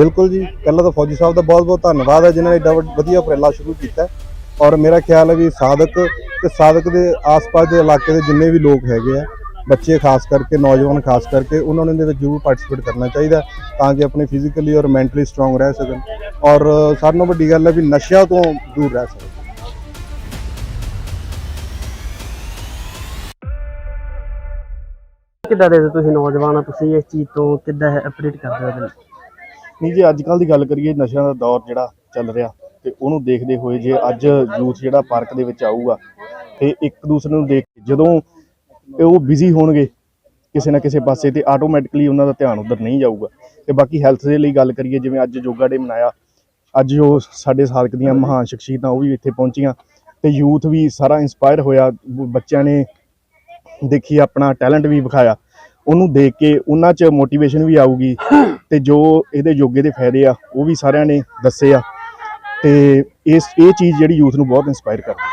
ਬਿਲਕੁਲ ਜੀ, ਪਹਿਲਾਂ ਤਾਂ ਫੌਜੀ ਸਾਹਿਬ ਦਾ ਬਹੁਤ-ਬਹੁਤ ਧੰਨਵਾਦ ਹੈ, ਜਿਨ੍ਹਾਂ ਨੇ ਏਡਾ ਵੱਡ- ਵਧੀਆ ਉਪਰਾਲਾ ਸ਼ੁਰੂ ਕੀਤਾ ਔਰ ਮੇਰਾ ਖਿਆਲ ਹੈ ਵੀ ਸਾਧਕ ਤੇ ਸਾਧਕ ਦੇ ਆਸ-ਪਾਸ ਦੇ ਇਲਾਕੇ ਦੇ ਜਿੰਨੇ ਵੀ ਲੋਕ ਹੈਗੇ ਆ, ਬੱਚੇ ਖਾਸ ਕਰਕੇ, ਨੌਜਵਾਨ ਖਾਸ ਕਰਕੇ, ਉਹਨਾਂ ਨੂੰ ਇਹਦੇ ਵਿੱਚ ਜ਼ਰੂਰ ਪਾਰਟਿਸਿਪੇਟ ਕਰਨਾ ਚਾਹੀਦਾ ਤਾਂ ਕਿ ਆਪਣੇ ਫਿਜ਼ੀਕਲੀ ਔਰ ਮੈਂਟਲੀ ਸਟਰੋਂਗ ਰਹਿ ਸਕਣ। ਔਰ ਸਾਰਿਆਂ ਨਾਲੋਂ ਵੱਡੀ ਗੱਲ ਹੈ ਵੀ ਨਸ਼ਿਆਂ ਤੋਂ ਦੂਰ ਰਹਿ ਸਕਣ। ਕਿੱਦਾਂ ਦੇ ਤੁਸੀਂ ਨੌਜਵਾਨ ਆ ਤੁਸੀਂ ਇਸ ਚੀਜ਼ ਤੋਂ ਕਿੱਦਾਂ ਅਪਡੇਟ ਕਰਦੇ ਹੋ ਨਹੀਂ ਜੇ ਅੱਜ ਕੱਲ ਦੀ ਗੱਲ ਕਰੀਏ, ਨਸ਼ਿਆਂ ਦਾ ਦੌਰ ਜਿਹੜਾ ਚੱਲ ਰਿਹਾ ਤੇ ਉਹਨੂੰ ਦੇਖਦੇ ਹੋਏ ਜੇ ਅੱਜ ਯੂਥ ਜਿਹੜਾ ਪਾਰਕ ਦੇ ਵਿੱਚ ਆਊਗਾ ਤੇ ਇੱਕ ਦੂਸਰੇ ਨੂੰ ਦੇਖ ਕੇ ਜਦੋਂ ਉਹ ਬਿਜ਼ੀ ਹੋਣਗੇ ਕਿਸੇ ਨਾ ਕਿਸੇ ਪਾਸੇ ਤੇ ਆਟੋਮੈਟਿਕਲੀ ਉਹਨਾਂ ਦਾ ਧਿਆਨ ਉਧਰ ਨਹੀਂ ਜਾਊਗਾ। ਤੇ ਬਾਕੀ ਹੈਲਥ ਦੇ ਲਈ ਗੱਲ ਕਰੀਏ, ਜਿਵੇਂ ਅੱਜ ਯੋਗਾ ਡੇ ਮਨਾਇਆ, ਅੱਜ ਜੋ ਸਾਡੇ ਸਾਲਕ ਦੀਆਂ ਮਹਾਨ ਸ਼ਖਸੀਅਤਾਂ ਉਹ ਵੀ ਇੱਥੇ ਪਹੁੰਚੀਆਂ ਤੇ ਯੂਥ ਵੀ ਸਾਰਾ ਇਨਸਪਾਇਰ ਹੋਇਆ, ਬੱਚਿਆਂ ਨੇ ਦੇਖੀ ਆਪਣਾ ਟੈਲੈਂਟ ਵੀ ਵਿਖਾਇਆ। ਉਹਨੂੰ ਦੇਖ ਕੇ ਉਹਨਾਂ 'ਚ ਮੋਟੀਵੇਸ਼ਨ ਵੀ ਆਊਗੀ ਤੇ ਜੋ ਇਹਦੇ ਯੋਗੇ ਦੇ ਫਾਇਦੇ ਆ ਉਹ ਵੀ ਸਾਰਿਆਂ ਨੇ ਦੱਸੇ ਆ। ਤੇ ਇਸ ਇਹ ਚੀਜ਼ ਜਿਹੜੀ ਯੂਥ ਨੂੰ ਬਹੁਤ ਇਨਸਪਾਇਰ ਕਰਦੀ ਹੈ।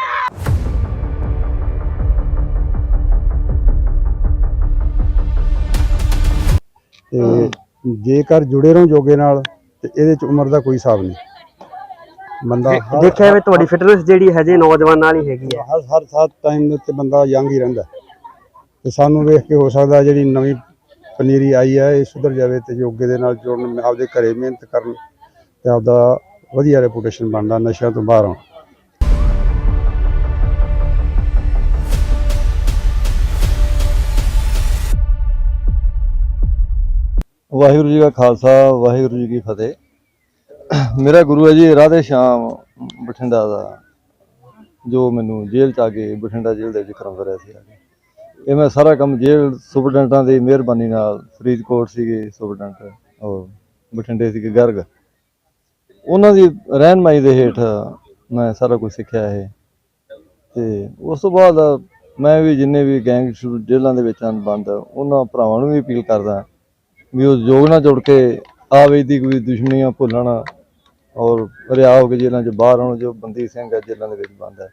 ਤੇ ਜੇਕਰ ਜੁੜੇ ਰਹੋ ਯੋਗੇ ਨਾਲ ਤੇ ਇਹਦੇ ਚ ਉਮਰ ਦਾ ਕੋਈ ਹਿਸਾਬ ਨਹੀਂ। ਬੰਦਾ ਹਰ ਦੇਖਿਆ ਵੀ ਤੁਹਾਡੀ ਫਿਟਨੈਸ ਜਿਹੜੀ ਹਜੇ ਨੌਜਵਾਨ ਨਾਲ ਹੀ ਹੈਗੀ ਹੈ। ਹਰ ਹਰ ਸਾਥ ਟਾਈਮ ਦੇ ਉੱਤੇ ਬੰਦਾ ਯੰਗ ਹੀ ਰਹਿੰਦਾ। ਤੇ ਸਾਨੂੰ ਵੇਖ ਕੇ ਹੋ ਸਕਦਾ ਜਿਹੜੀ ਨਵੀਂ ਪਨੀਰੀ ਆਈ ਹੈ, ਇਹ ਸੁਧਰ ਜਾਵੇ ਤੇ ਯੋਗੇ ਦੇ ਨਾਲ ਜੁੜਨ, ਆਪਦੇ ਘਰੇ ਮਿਹਨਤ ਕਰਨ ਤੇ ਆਪਦਾ ਵਧੀਆ ਰੈਪੂਟੇਸ਼ਨ ਬਣਦਾ ਨਸ਼ਿਆਂ ਤੋਂ ਬਾਹਰ। ਆਉਣ ਵਾਹਿਗੁਰੂ ਜੀ ਕਾ ਖਾਲਸਾ, ਵਾਹਿਗੁਰੂ ਜੀ ਕੀ ਫਤਿਹ। ਮੇਰਾ ਗੁਰੂ ਹੈ ਜੀ ਰਾਧੇ ਸ਼ਾਮ ਬਠਿੰਡਾ ਦਾ, ਜੋ ਮੈਨੂੰ ਜੇਲ੍ਹ ਚ ਆ ਕੇ ਬਠਿੰਡਾ ਜੇਲ੍ਹ ਦੇ ਵਿੱਚ ਕਰਾਉਂਦਾ ਰਿਹਾ ਸੀ। ਆ ਕੇ ਇਹ ਮੈਂ ਸਾਰਾ ਕੰਮ ਜੇਲ੍ਹ ਸੁਪਰਡੈਂਟਾਂ ਦੀ ਮਿਹਰਬਾਨੀ ਨਾਲ ਫਰੀਦਕੋਟ ਸੀਗੇ ਸੁਪਰਡੈਂਟ ਔਰ ਬਠਿੰਡੇ ਸੀਗੇ ਗਰਗ। ਉਹਨਾਂ ਦੀ ਰਹਿਨਮਾਈ ਦੇ ਹੇਠ ਮੈਂ ਸਾਰਾ ਕੁਝ ਸਿੱਖਿਆ ਇਹ। ਤੇ ਉਸ ਤੋਂ ਬਾਅਦ ਮੈਂ ਵੀ ਜਿੰਨੇ ਵੀ ਗੈਂਗ ਜੇਲ੍ਹਾਂ ਦੇ ਵਿੱਚ ਹਨ ਬੰਦ ਉਹਨਾਂ ਭਰਾਵਾਂ ਨੂੰ ਵੀ ਅਪੀਲ ਕਰਦਾ ਵੀ ਉਹ ਯੋਗ ਨਾਲ ਜੁੜ ਕੇ ਆਵੇ ਦੀ ਕੋਈ ਦੁਸ਼ਮਣੀਆਂ ਭੁੱਲਣ ਔਰ ਰਿਆ ਹੋ ਕੇ ਜੇਲ੍ਹਾਂ 'ਚ ਬਾਹਰ ਆਉਣ, ਜੋ ਬੰਦੀ ਸਿੰਘ ਹੈ ਜੇਲ੍ਹਾਂ ਦੇ ਵਿੱਚ ਬੰਦ ਹੈ।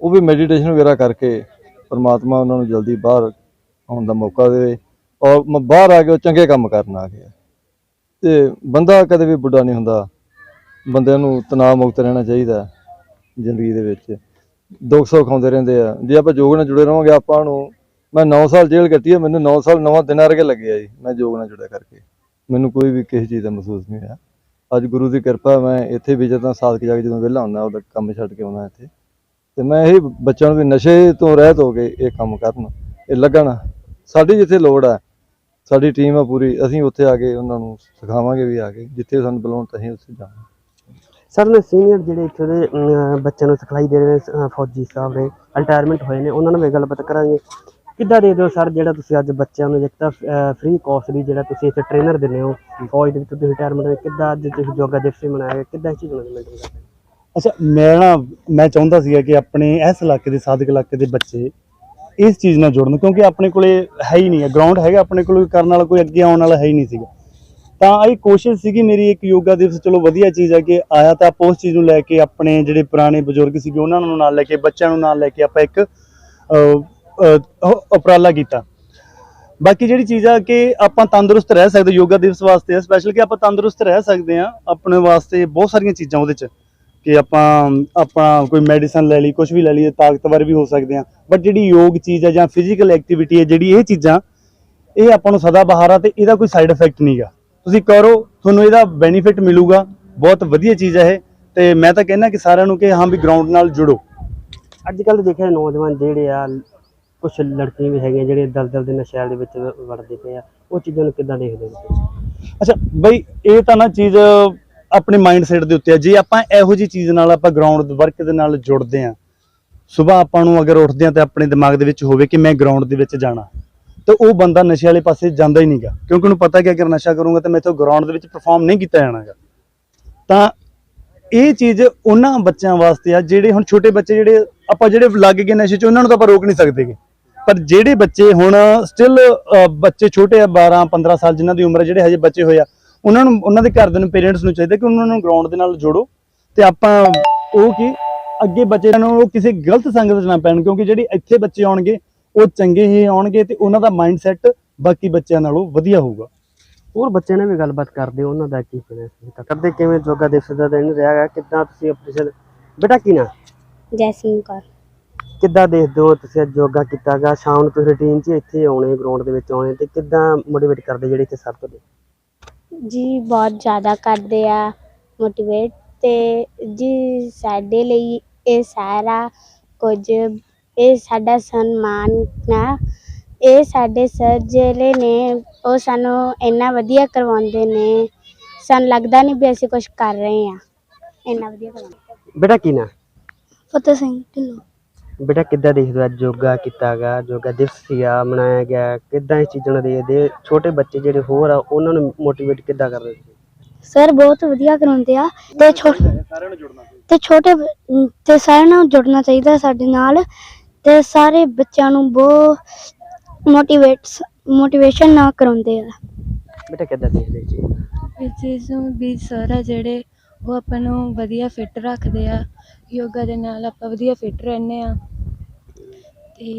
ਉਹ ਵੀ ਮੈਡੀਟੇਸ਼ਨ ਵਗੈਰਾ ਕਰਕੇ ਪਰਮਾਤਮਾ ਉਹਨਾਂ ਨੂੰ ਜਲਦੀ ਬਾਹਰ ਆਉਣ ਦਾ ਮੌਕਾ ਦੇਵੇ ਔਰ ਬਾਹਰ ਆ ਕੇ ਉਹ ਚੰਗੇ ਕੰਮ ਕਰਨ ਆ ਗਿਆ ਤੇ ਬੰਦਾ ਕਦੇ ਵੀ ਬੁੱਢਾ ਨਹੀਂ ਹੁੰਦਾ। ਬੰਦਿਆਂ ਨੂੰ ਤਣਾਅ ਮੁਕਤ ਰਹਿਣਾ ਚਾਹੀਦਾ ਜ਼ਿੰਦਗੀ ਦੇ ਵਿੱਚ। ਦੁੱਖ ਸੁੱਖ ਆਉਂਦੇ ਰਹਿੰਦੇ ਆ। ਜੇ ਆਪਾਂ ਯੋਗ ਨਾਲ ਜੁੜੇ ਰਹਾਂਗੇ, ਆਪਾਂ ਨੂੰ ਮੈਂ 9 ਸਾਲ ਜੇਲ੍ਹ ਕੱਟੀ ਹੈ ਮੈਨੂੰ 9 ਸਾਲ ਨਵਾਂ ਦਿਨਾਂ ਵਰਗੇ ਲੱਗਿਆ ਜੀ, ਮੈਂ ਯੋਗ ਨਾਲ ਜੁੜਿਆ ਕਰਕੇ। ਮੈਨੂੰ ਕੋਈ ਵੀ ਕਿਸੇ ਚੀਜ਼ ਦਾ ਮਹਿਸੂਸ ਨਹੀਂ ਹੋਇਆ। ਅੱਜ ਗੁਰੂ ਦੀ ਕਿਰਪਾ, ਮੈਂ ਇੱਥੇ ਵੀ ਜਦੋਂ ਸਾਧਕ ਜਾ ਕੇ ਜਦੋਂ ਵਿਹਲਾ ਹੁੰਦਾ, ਉਹਦਾ ਕੰਮ ਛੱਡ ਕੇ ਆਉਣਾ ਇੱਥੇ। ਤੇ ਮੈਂ ਇਹ ਬੱਚਿਆਂ ਨੂੰ ਵੀ ਨਸ਼ੇ ਤੋਂ ਰਹਿਤ ਹੋ ਕੇ ਇਹ ਕੰਮ ਕਰਨ ਇਹ ਲੱਗਣ। ਸਾਡੀ ਜਿੱਥੇ ਲੋੜ ਹੈ ਸਾਡੀ ਟੀਮ ਆ ਪੂਰੀ ਅਸੀਂ ਉੱਥੇ ਆ ਕੇ ਉਹਨਾਂ ਨੂੰ ਸਿਖਾਵਾਂਗੇ ਵੀ ਆ ਕੇ ਜਿੱਥੇ ਸਾਨੂੰ ਬੁਲਾਉਣ ਤਾਂ ਉੱਥੇ ਜਾਵਾਂਗੇ। ਸਰ ਨੇ ਸੀਨੀਅਰ ਜਿਹੜੇ ਇੱਥੇ ਦੇ ਅਮ, ਬੱਚਿਆਂ ਨੂੰ ਸਿਖਲਾਈ ਦੇ ਰਹੇ ਨੇ ਅ, ਫੌਜੀ ਸਾਹਿਬ ਨੇ ਰਿਟਾਇਰਮੈਂਟ ਹੋਏ ਨੇ ਉਹਨਾਂ ਨਾਲ ਵੀ ਗੱਲਬਾਤ ਕਰਾਂਗੇ। ਕਿੱਦਾਂ ਦੇ ਦਿਓ ਸਰ ਜਿਹੜਾ ਤੁਸੀਂ ਅੱਜ ਬੱਚਿਆਂ ਨੂੰ ਇੱਕ ਤਾਂ ਫ੍ਰੀ ਕੋਰਸ ਦੀ ਜਿਹੜਾ ਤੁਸੀਂ ਇੱਥੇ ਟ੍ਰੇਨਰ ਦਿੰਦੇ ਹੋ ਫੌਜ ਦੇ ਵਿੱਚ ਤੁਸੀਂ ਰਿਟਾਇਰਮੈਂਟ ਕਿੱਦਾਂ ਅੱਜ ਤੁਸੀਂ ਯੋਗਾ ਦਿਵਸ ਵੀ ਮਨਾਇਆ ਕਿੱਦਾਂ ਇਸ ਚੀਜ਼ ਨੂੰ implement ਕਰਦੇ ਹੋ? ਅੱਛਾ ਮੈਂ ਨਾ ਮੈਂ ਚਾਹੁੰਦਾ ਸੀਗਾ ਕਿ ਆਪਣੇ ਇਸ ਇਲਾਕੇ ਦੇ ਸਾਦਕ ਇਲਾਕੇ ਦੇ ਬੱਚੇ ਇਸ ਚੀਜ਼ ਨਾਲ ਜੁੜਨ, ਕਿਉਂਕਿ ਆਪਣੇ ਕੋਲੇ ਹੈ ਹੀ ਨਹੀਂ ਹੈ ਗਰਾਊਂਡ ਹੈਗਾ ਆਪਣੇ ਕੋਲ, ਕਰਨ ਵਾਲਾ ਕੋਈ ਅੱਗੇ ਆਉਣ ਵਾਲਾ ਹੈ ਹੀ ਨਹੀਂ ਸੀਗਾ। ਤਾਂ ਇਹ ਕੋਸ਼ਿਸ਼ ਸੀਗੀ ਮੇਰੀ ਇੱਕ ਯੋਗਾ ਦਿਵਸ, ਚਲੋ ਵਧੀਆ ਚੀਜ਼ ਹੈ ਕਿ ਆਇਆ ਤਾਂ ਆਪਾਂ ਉਸ ਚੀਜ਼ ਨੂੰ ਲੈ ਕੇ ਆਪਣੇ ਜਿਹੜੇ ਪੁਰਾਣੇ ਬਜ਼ੁਰਗ ਸੀਗੇ, ਉਹਨਾਂ ਨੂੰ ਨਾਲ ਲੈ ਕੇ, ਬੱਚਿਆਂ ਨੂੰ ਨਾਲ ਲੈ ਕੇ ਆਪਾਂ ਇੱਕ ਉਪਰਾਲਾ ਕੀਤਾ। ਬਾਕੀ ਜਿਹੜੀ ਚੀਜ਼ ਆ ਕਿ ਆਪਾਂ ਤੰਦਰੁਸਤ ਰਹਿ ਸਕਦੇ, ਯੋਗਾ ਦਿਵਸ ਵਾਸਤੇ ਸਪੈਸ਼ਲ ਕਿ ਆਪਾਂ ਤੰਦਰੁਸਤ ਰਹਿ ਸਕਦੇ ਆ, ਆਪਣੇ ਵਾਸਤੇ ਬਹੁਤ ਸਾਰੀਆਂ ਚੀਜ਼ਾਂ ਉਹਦੇ ਚ। ਕਿ ਆਪਾਂ ਆਪਣਾ ਕੋਈ ਮੈਡੀਸਨ ਲੈ ਲਈ ਕੁਝ ਵੀ ਲੈ ਲਈਏ ਤਾਕਤਵਰ ਵੀ ਹੋ ਸਕਦੇ ਆ ਬਟ ਜਿਹੜੀ ਯੋਗ ਚੀਜ਼ ਹੈ ਜਾਂ ਫਿਜ਼ੀਕਲ ਐਕਟੀਵਿਟੀ ਹੈ ਜਿਹੜੀ ਇਹ ਚੀਜ਼ਾਂ ਇਹ ਆਪਾਂ ਨੂੰ ਸਦਾ ਬਹਾਰ ਆ ਤੇ ਇਹਦਾ ਕੋਈ ਸਾਈਡ ਇਫੈਕਟ ਨਹੀਂਗਾ ਤੁਸੀਂ ਕਰੋ ਤੁਹਾਨੂੰ ਇਹਦਾ ਬੈਨੀਫਿਟ ਮਿਲੂਗਾ। ਬਹੁਤ ਵਧੀਆ ਚੀਜ਼ ਹੈ ਇਹ। ਤੇ ਮੈਂ ਤਾਂ ਕਹਿੰਦਾ ਕਿ ਸਾਰਿਆਂ ਨੂੰ ਕਿ ਹਾਂ ਵੀ ਗਰਾਊਂਡ ਨਾਲ ਜੁੜੋ। ਅੱਜ ਕੱਲ੍ਹ ਦੇਖਿਆ ਨੌਜਵਾਨ ਜਿਹੜੇ ਆ ਕੁਝ ਲੜਕੀਆਂ ਵੀ ਹੈਗੀਆਂ ਜਿਹੜੇ ਦਲਦਲ ਦੇ ਨਸ਼ਿਆਂ ਦੇ ਵਿੱਚ ਵੜਦੇ ਪਏ ਆ ਉਹ ਚੀਜ਼ਾਂ ਨੂੰ ਕਿੱਦਾਂ ਦੇਖਦੇ ਤੁਸੀਂ? ਅੱਛਾ ਬਈ ਇਹ ਤਾਂ ਨਾ ਚੀਜ਼ ਆਪਣੇ ਮਾਈਂਡ ਸੈਟ ਦੇ ਉੱਤੇ ਆ। ਜੇ ਆਪਾਂ ਇਹੋ ਜੀ ਚੀਜ਼ ਨਾਲ ਆਪਾਂ ਗਰਾਊਂਡ ਵਰਕ ਦੇ ਨਾਲ ਜੁੜਦੇ ਆ ਸਵੇਰ ਆਪਾਂ ਨੂੰ ਅਗਰ ਉੱਠਦੇ ਆ ਤਾਂ ਆਪਣੇ ਦਿਮਾਗ ਦੇ ਵਿੱਚ ਹੋਵੇ ਕਿ ਮੈਂ ਗਰਾਊਂਡ ਦੇ ਵਿੱਚ ਜਾਣਾ, ਤਾਂ ਉਹ ਬੰਦਾ ਨਸ਼ੇ ਵਾਲੇ ਪਾਸੇ ਜਾਂਦਾ ਹੀ ਨਹੀਂਗਾ ਕਿਉਂਕਿ ਉਹਨੂੰ ਪਤਾ ਕਿ ਅਗਰ ਨਸ਼ਾ ਕਰੂੰਗਾ ਤਾਂ ਮੈਥੋਂ ਗਰਾਊਂਡ ਦੇ ਵਿੱਚ ਪਰਫਾਰਮ ਨਹੀਂ ਕੀਤਾ ਜਾਣਾਗਾ ਤਾਂ ਇਹ ਚੀਜ਼ ਉਹਨਾਂ ਬੱਚਿਆਂ ਵਾਸਤੇ ਆ, ਜਿਹੜੇ ਹੁਣ ਛੋਟੇ ਬੱਚੇ ਜਿਹੜੇ ਆਪਾਂ ਜਿਹੜੇ ਲੱਗ ਗਏ ਨਸ਼ੇ 'ਚ, ਉਹਨਾਂ ਨੂੰ ਤਾਂ ਆਪਾਂ ਰੋਕ ਨਹੀਂ ਸਕਦੇਗੇ ਪਰ ਜਿਹੜੇ ਬੱਚੇ ਹੁਣ ਸਟਿਲ ਬੱਚੇ ਛੋਟੇ ਆ 12 15 ਸਾਲ ਜਿਨ੍ਹਾਂ ਦੀ ਉਮਰ ਜਿਹੜੇ ਹਜੇ ਬੱਚੇ ਹੋਏ ਆ ਉਹਨਾਂ ਨੂੰ ਉਹਨਾਂ ਦੇ ਘਰਦਿਆਂ ਨੂੰ ਪੇਰੈਂਟਸ ਨੂੰ ਚਾਹੀਦਾ ਕਿ ਉਹਨਾਂ ਨੂੰ ਗਰਾਊਂਡ ਦੇ ਨਾਲ ਜੋੜੋ। ਤੇ ਆਪਾਂ ਉਹ ਕੀ ਅੱਗੇ ਬੱਚਿਆਂ ਨੂੰ ਉਹ ਕਿਸੇ ਗਲਤ ਸੰਗਤ 'ਚ ਨਾ ਪੈਣ ਕਿਉਂਕਿ ਜਿਹੜੇ ਇੱਥੇ ਬੱਚੇ ਆਉਣਗੇ ਉਹ ਚੰਗੇ ਹੀ ਆਉਣਗੇ ਤੇ ਉਹਨਾਂ ਦਾ ਮਾਈਂਡ ਸੈਟ ਬਾਕੀ ਬੱਚਿਆਂ ਨਾਲੋਂ ਵਧੀਆ ਹੋਊਗਾ। ਹੋਰ ਬੱਚਿਆਂ ਨਾਲ ਵੀ ਗੱਲਬਾਤ ਕਰਦੇ ਉਹਨਾਂ ਦਾ ਕੀ ਕਹਿਣਾ ਸੀ ਤਾਂ ਕਰਦੇ ਕਿਵੇਂ ਯੋਗਾ ਦਿਵਸ ਦਾ ਦਿਨ ਰਿਹਾ ਕਿੱਦਾਂ ਤੁਸੀਂ ਆਪਰੇਸ਼ਨ ਬੇਟਾ ਕੀ ਨਾ? ਜੈਸਮੀਨ ਕੌਰ। ਕਿੱਦਾਂ ਦੇਖਦੇ ਹੋ ਤੁਸੀਂ ਅੱਜ ਯੋਗਾ ਕੀਤਾਗਾ ਸ਼ਾਮ ਨੂੰ ਤੁਸੀਂ ਰੁਟੀਨ 'ਚ ਇੱਥੇ ਆਉਣੇ ਗਰਾਊਂਡ ਦੇ ਵਿੱਚ ਆਉਣੇ ਤੇ ਕਿੱਦਾਂ ਮੋਟੀਵੇਟ ਕਰਦੇ ਜਿਹੜੇ ਇੱਥੇ ਸਰ ਤੁਹਾਡੇ? ਜੀ ਬਹੁਤ ਜ਼ਿਆਦਾ ਕਰਦੇ ਆ ਮੋਟੀਵੇਟ ਤੇ ਜੀ ਸਾਡੇ ਲਈ ਇਹ ਸਾਰਾ ਕੁਝ ਇਹ ਸਾਡਾ ਸਨਮਾਨ ਆ ਇਹ ਸਾਡੇ ਸਰ ਜਿਹੜੇ ਨੇ ਉਹ ਸਾਨੂੰ ਇੰਨਾ ਵਧੀਆ ਕਰਵਾਉਂਦੇ ਨੇ। ਸਾਨੂੰ ਲੱਗਦਾ ਨਹੀਂ ਵੀ ਅਸੀਂ ਕੁਝ ਕਰ ਰਹੇ ਆ। ਇੰਨਾ ਵਧੀਆ ਕਰਵਾਉਂਦੇ ਬੇਟਾ ਕੀ ਨਾ? ਫਤਿਹ ਸਿੰਘ ਢਿੱਲੋਂ। ਬੇਟਾ ਕਿੱਦਾਂ ਦੇਖਦੇ ਹੋ? ਅੱਜ ਯੋਗਾ ਕੀਤਾਗਾ ਯੋਗਾ ਦਿਵਸ ਸੀਗਾ ਮਨਾਇਆ ਗਿਆ ਕਿੱਦਾਂ ਇਸ ਚੀਜ਼ਾਂ ਨੂੰ ਦੇਖਦੇ ਛੋਟੇ ਬੱਚੇ ਜਿਹੜੇ ਹੋਰ ਆ ਉਹਨਾਂ ਨੂੰ ਮੋਟੀਵੇਟ ਕਿੱਦਾਂ ਕਰਦੇ ਤੁਸੀਂ ਸਰ ਬਹੁਤ ਵਧੀਆ ਕਰਾਉਂਦੇ ਆ ਤੇ ਛੋਟੇ ਤੇ ਛੋਟੇ ਬ- ਤੇ ਸਾਰਿਆਂ ਨੂੰ ਜੁੜਨਾ ਚਾਹੀਦਾ ਸਾਡੇ ਨਾਲ ਤੇ ਸਾਰੇ ਬੱਚਿਆਂ ਨੂੰ ਬਹੁਤ ਮੋਟੀਵੇਟਸ ਮੋਟੀਵੇਸ਼ਨ ਨਾਲ ਕਰਾਉਂਦੇ ਆ। ਬੇਟਾ ਕਿੱਦਾਂ ਦੇਖਦੇ ਜੀ? ਇਸ ਚੀਜ਼ ਨੂੰ ਵੀ ਸਰ ਆ ਜਿਹੜੇ ਉਹ ਆਪਾਂ ਨੂੰ ਵਧੀਆ ਫਿੱਟ ਰੱਖਦੇ ਆ ਯੋਗਾ ਦੇ ਨਾਲ ਆਪਾਂ ਵਧੀਆ ਫਿੱਟ ਰਹਿੰਦੇ ਆ। ਤੇ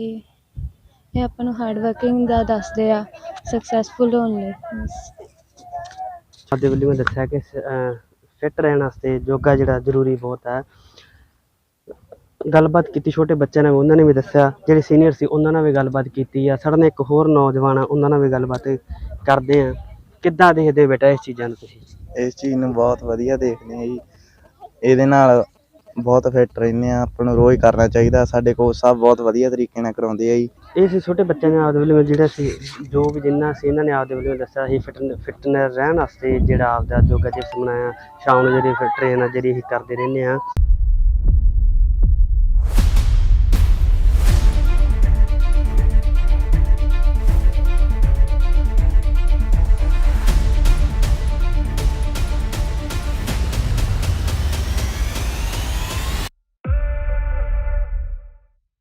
ਇਹ ਆਪਾਂ ਨੂੰ ਹਾਰਡ ਵਰਕਿੰਗ ਦਾ ਦੱਸਦੇ ਆ ਸਕਸੈਸਫੁਲ ਹੋਣ ਲਈ। ਸਾਡੇ ਵੱਲੋਂ ਦੱਸਿਆ ਕਿ ਫਿੱਟ ਰਹਿਣ ਵਾਸਤੇ ਯੋਗਾ ਜਿਹੜਾ ਜ਼ਰੂਰੀ ਬਹੁਤ ਹੈ। ਗੱਲਬਾਤ ਕੀਤੀ ਛੋਟੇ ਬੱਚਿਆਂ ਨਾਲ ਵੀ, ਉਹਨਾਂ ਨੇ ਵੀ ਦੱਸਿਆ ਜਿਹੜੇ ਸੀਨੀਅਰ ਸੀ ਉਹਨਾਂ ਨਾਲ ਵੀ ਗੱਲਬਾਤ ਕੀਤੀ ਆ। ਸਾਡੇ ਨਾਲ ਇੱਕ ਹੋਰ ਨੌਜਵਾਨ ਆ ਉਹਨਾਂ ਨਾਲ ਵੀ ਗੱਲਬਾਤ ਕਰਦੇ ਆ। ਕਿੱਦਾਂ ਦੇਖਦੇ ਬੇਟਾ ਇਸ ਚੀਜ਼ਾਂ ਨੂੰ ਤੁਸੀਂ? ਇਸ ਚੀਜ਼ ਨੂੰ ਬਹੁਤ ਵਧੀਆ ਦੇਖਦੇ ਆ ਜੀ। ਇਹਦੇ ਨਾਲ ਬਹੁਤ ਫਿੱਟ ਰਹਿੰਦੇ ਆ ਆਪਾਂ ਨੂੰ ਰੋਜ਼ ਕਰਨਾ ਚਾਹੀਦਾ, ਸਾਡੇ ਕੋਚ ਸਾਹਿਬ ਬਹੁਤ ਵਧੀਆ ਤਰੀਕੇ ਨਾਲ ਕਰਾਉਂਦੇ ਆ ਜੀ। ਇਹ ਸੀ ਛੋਟੇ ਬੱਚਿਆਂ ਨੇ ਆਪਦੇ ਵੱਲੋਂ ਜਿਹੜਾ ਸੀ, ਜੋ ਵੀ ਜਿੰਨਾ ਸੀ ਇਹਨਾਂ ਨੇ ਆਪਦੇ ਵੱਲੋਂ ਦੱਸਿਆ ਸੀ ਫਿਟਨ ਫਿਟਨੈਸ ਰਹਿਣ ਵਾਸਤੇ ਜਿਹੜਾ ਆਪਦਾ ਯੋਗਾ ਦਿਵਸ ਮਨਾਇਆ ਸ਼ਾਮ ਨੂੰ ਜਿਹੜੀ ਫਿਰ ਟ੍ਰੇਨ ਆ ਜਿਹੜੀ ਅਸੀਂ ਕਰਦੇ ਰਹਿੰਦੇ ਆ